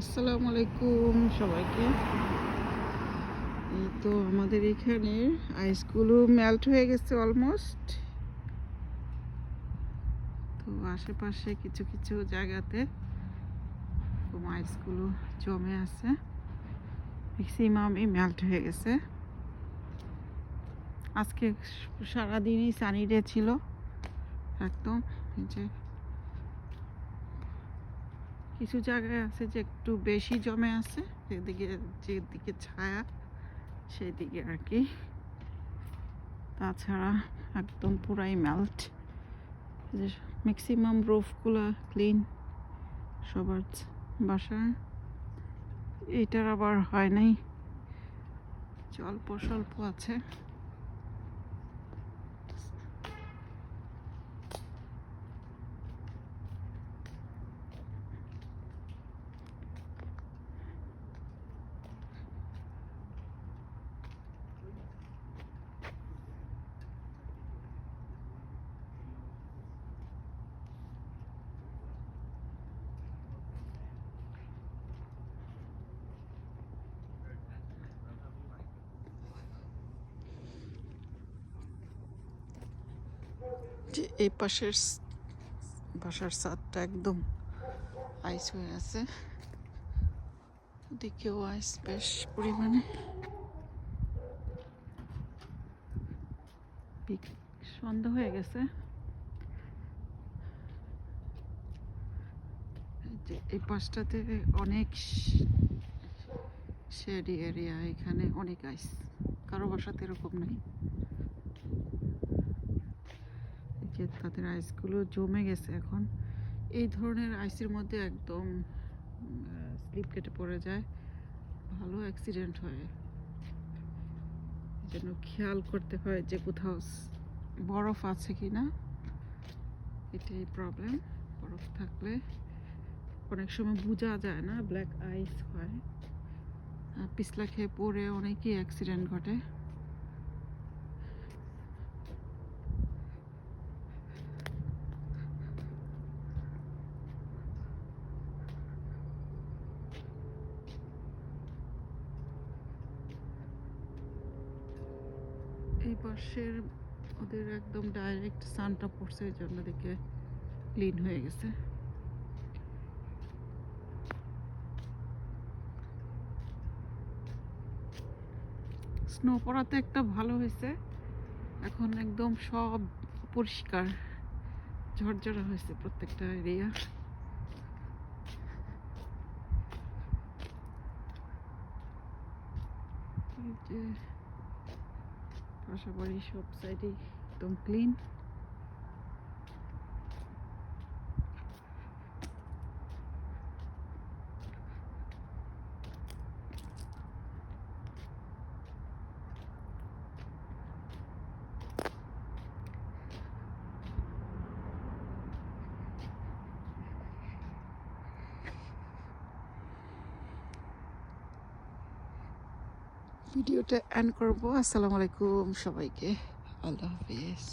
আসসালামু আলাইকুম সবাইকে। এই তো আমাদের এখানে আইসগুলো মেল্ট হয়ে গেছে অলমোস্ট তো আশেপাশে কিছু কিছু জায়গাতে আইসগুলো জমে আছে। ম্যাক্সিমামই মেল্ট হয়ে গেছে। আজকে সারাদিনই সানি ডে ছিল। একদম যে কিছু জায়গায় আছে যে একটু বেশি জমে আছে যেদিকে যেদিকে ছায়া সেই দিকে আর কি। তাছাড়া একদম পুরাই মেল্ট যে ম্যাক্সিমাম রুফগুলো ক্লিন সবার বাসায়। এটার আবার হয় নাই। অল্প স্বল্প আছে। যে এই পাশের বাসার ছাদটা একদম আইস হয়ে আছে। ওদিকেও আইস বেশ পরিমাণে। সন্ধ্যা হয়ে গেছে। এই যে এই পাশটাতে অনেক শেডি এরিয়া এখানে অনেক আইস কারও বাসাতে এরকম নেই। যে তাদের আইসগুলো জমে গেছে এখন। এই ধরনের আইসের মধ্যে একদম স্লিপ কেটে পড়ে যায়। ভালো অ্যাক্সিডেন্ট হয়। জন্য খেয়াল করতে হয় যে কোথাও বরফ আছে কি না এটাই প্রবলেম বরফ থাকলে অনেক সময় বোঝা যায় না ব্ল্যাক আইস হয়। পিছলা খেয়ে পড়ে অনেকই অ্যাক্সিডেন্ট ঘটে। এই পাশের ওদের একদম ডাইরেক্ট সানটা পড়ছে, এই জন্য দেখে ক্লিন হয়ে গেছে। স্নো পড়াতে একটা ভালো হয়েছে। এখন একদম সব পরিষ্কার। ঝরঝরা হয়েছে প্রত্যেকটা এরিয়া এই যে পাশাপাশি সব সাইডে একদম ক্লিন ভিডিওটা এন্ড করব। আসসালামু আলাইকুম সবাইকে। আল্লাহ হাফিজ।